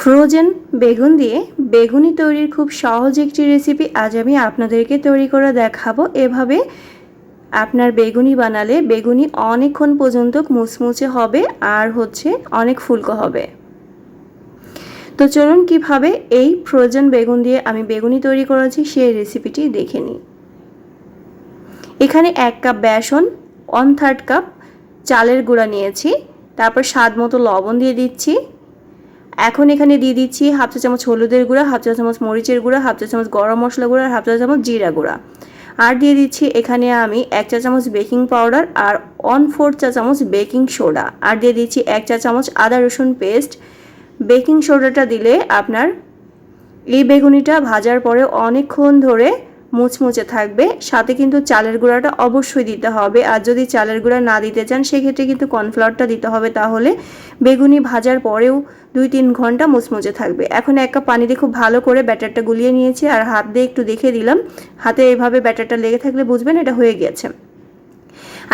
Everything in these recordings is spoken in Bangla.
ফ্রোজেন বেগুন দিয়ে বেগুনি তৈরির খুব সহজ একটি রেসিপি আজ আমি আপনাদেরকে তৈরি করে দেখাবো। এভাবে আপনার বেগুনি বানালে বেগুনি অনেকক্ষণ পর্যন্ত মুচমুচে হবে আর হচ্ছে অনেক ফুলকো হবে। তো চলুন কীভাবে এই ফ্রোজেন বেগুন দিয়ে আমি বেগুনি তৈরি করেছি সেই রেসিপিটি দেখে নিই। এখানে এক কাপ বেসন ওয়ান থার্ড কাপ চালের গুঁড়া নিয়েছি, তারপর স্বাদ মতো লবণ দিয়ে দিচ্ছি। এখন এখানে দিয়ে দিচ্ছি হাফ চা চামচ হলুদের গুঁড়া, হাফ চা চামচ মরিচের গুঁড়া, হাফ চা চামচ গরম মশলা গুঁড়া আর হাফ চা চামচ জিরা গুঁড়া। আর দিয়ে দিচ্ছি এখানে আমি এক চা চামচ বেকিং পাউডার আর ওয়ান ফোর চা চামচ বেকিং সোডা। আর দিয়ে দিচ্ছি এক চা চামচ আদা রসুন পেস্ট। বেকিং সোডাটা দিলে আপনার এই বেগুনিটা ভাজার পরে অনেকক্ষণ ধরে মুচমুচে থাকবে। সাথে কিন্তু চালের গুঁড়াটা অবশ্যই দিতে হবে। আর যদি চালের গুঁড়া না দিতে চান, সেক্ষেত্রে কিন্তু কর্নফ্লাওয়ারটা দিতে হবে। তাহলে বেগুনি ভাজার পরেও দুই তিন ঘণ্টা মুচমুচে থাকবে। এখন এক কাপ পানিতে খুব ভালো করে ব্যাটারটা গুলিয়ে নিয়েছি আর হাত দিয়ে একটু দেখে দিলাম। হাতে এভাবে ব্যাটারটা লেগে থাকলে বুঝবেন এটা হয়ে গেছে।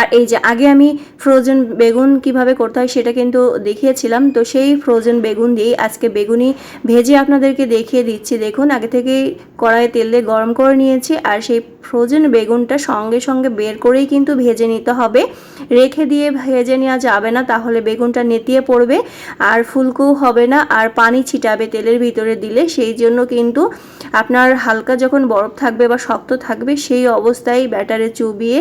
আর এই যে আগে আমি ফ্রোজেন বেগুন কীভাবে করতে হয় সেটা কিন্তু দেখিয়েছিলাম। তো সেই ফ্রোজেন বেগুন দিয়েই আজকে বেগুনি ভেজে আপনাদেরকে দেখিয়ে দিচ্ছি। দেখুন, আগে থেকেই কড়াইয়ে তেল দিয়ে গরম করে নিয়েছি আর সেই ফ্রোজেন বেগুনটা সঙ্গে সঙ্গে বের করেই কিন্তু ভেজে নিতে হবে। রেখে দিয়ে ভেজে নেওয়া যাবে না, তাহলে বেগুনটা নেতিয়ে পড়বে আর ফুলকো হবে না আর পানি ছিটাবে তেলের ভিতরে দিলে। সেই জন্য কিন্তু আপনার হালকা যখন বরফ থাকবে বা শক্ত থাকবে, সেই অবস্থায় ব্যাটারে চুবিয়ে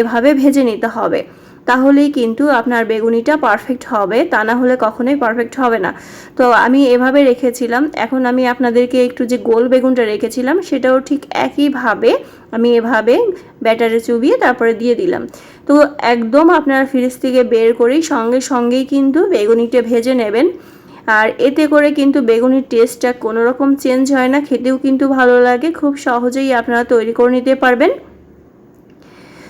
এভাবে ভেজে নিতে হবে। তাহলেই কিন্তু আপনার বেগুনিটা পারফেক্ট হবে। তা না হলে কখনোই পারফেক্ট হবে না। তো আমি এভাবে রেখেছিলাম। এখন আমি আপনাদেরকে একটু যে গোল বেগুনটা রেখেছিলাম, সেটাও ঠিক একইভাবে আমি এভাবে ব্যাটারে চুবিয়ে তারপরে দিয়ে দিলাম। তো একদম আপনার ফ্রিজ থেকে বের করেই সঙ্গে সঙ্গেই কিন্তু বেগুনিটা ভেজে নেবেন। আর এতে করে কিন্তু বেগুনির টেস্টটা কোনো রকম চেঞ্জ হয় না। খেতেও কিন্তু ভালো লাগে। খুব সহজেই আপনারা তৈরি করে নিতে পারবেন।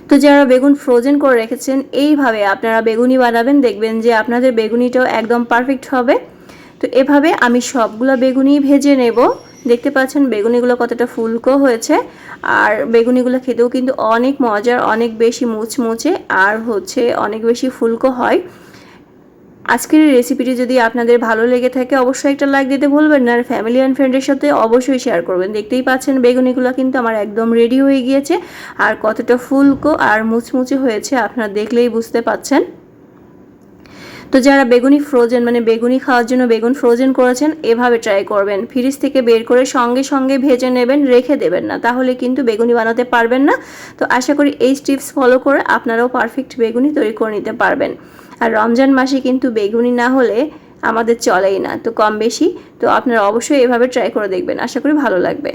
তো যারা বেগুন ফ্রোজেন করে রেখেছেন, এইভাবে আপনারা বেগুনি বানাবেন, দেখবেন যে আপনাদের বেগুনিটাও একদম পারফেক্ট হবে। তো এভাবে আমি সবগুলো বেগুনি ভেজে নেব। দেখতে পাচ্ছেন বেগুনিগুলো কতটা ফুলকো হয়েছে। আর বেগুনিগুলো খেতেও কিন্তু অনেক মজার, অনেক বেশি মুচমুচে আর হচ্ছে অনেক বেশি ফুলকো হয়। আজকের এই রেসিপিটি যদি আপনাদের ভালো লেগে থাকে, অবশ্যই একটা লাইক দিতে ভুলবেন না। আর ফ্যামিলি অ্যান্ড ফ্রেন্ডের সাথে অবশ্যই শেয়ার করবেন। দেখতেই পাচ্ছেন, বেগুনিগুলো কিন্তু আমার একদম রেডি হয়ে গিয়েছে। আর কতটা ফুলকো আর মুচমুচে হয়েছে, আপনারা দেখলেই বুঝতে পাচ্ছেন। তো যারা বেগুনি ফ্রোজেন মানে বেগুনি খাওয়ার জন্য বেগুন ফ্রোজেন করেছেন, এভাবে ট্রাই করবেন। ফ্রিজ থেকে বের করে সঙ্গে সঙ্গে ভেজে নেবেন, রেখে দেবেন না। তাহলে কিন্তু বেগুনি বানাতে পারবেন না। তো আশা করি এই টিপস ফলো করে আপনারাও পারফেক্ট বেগুনি তৈরি করে নিতে পারবেন। আর রমজান মাসে কিন্তু বেগুনি না হলে আমাদের চলেই না, তো কম বেশি। তো আপনারা অবশ্যই এভাবে ট্রাই করে দেখবেন। আশা করি ভালো লাগবে।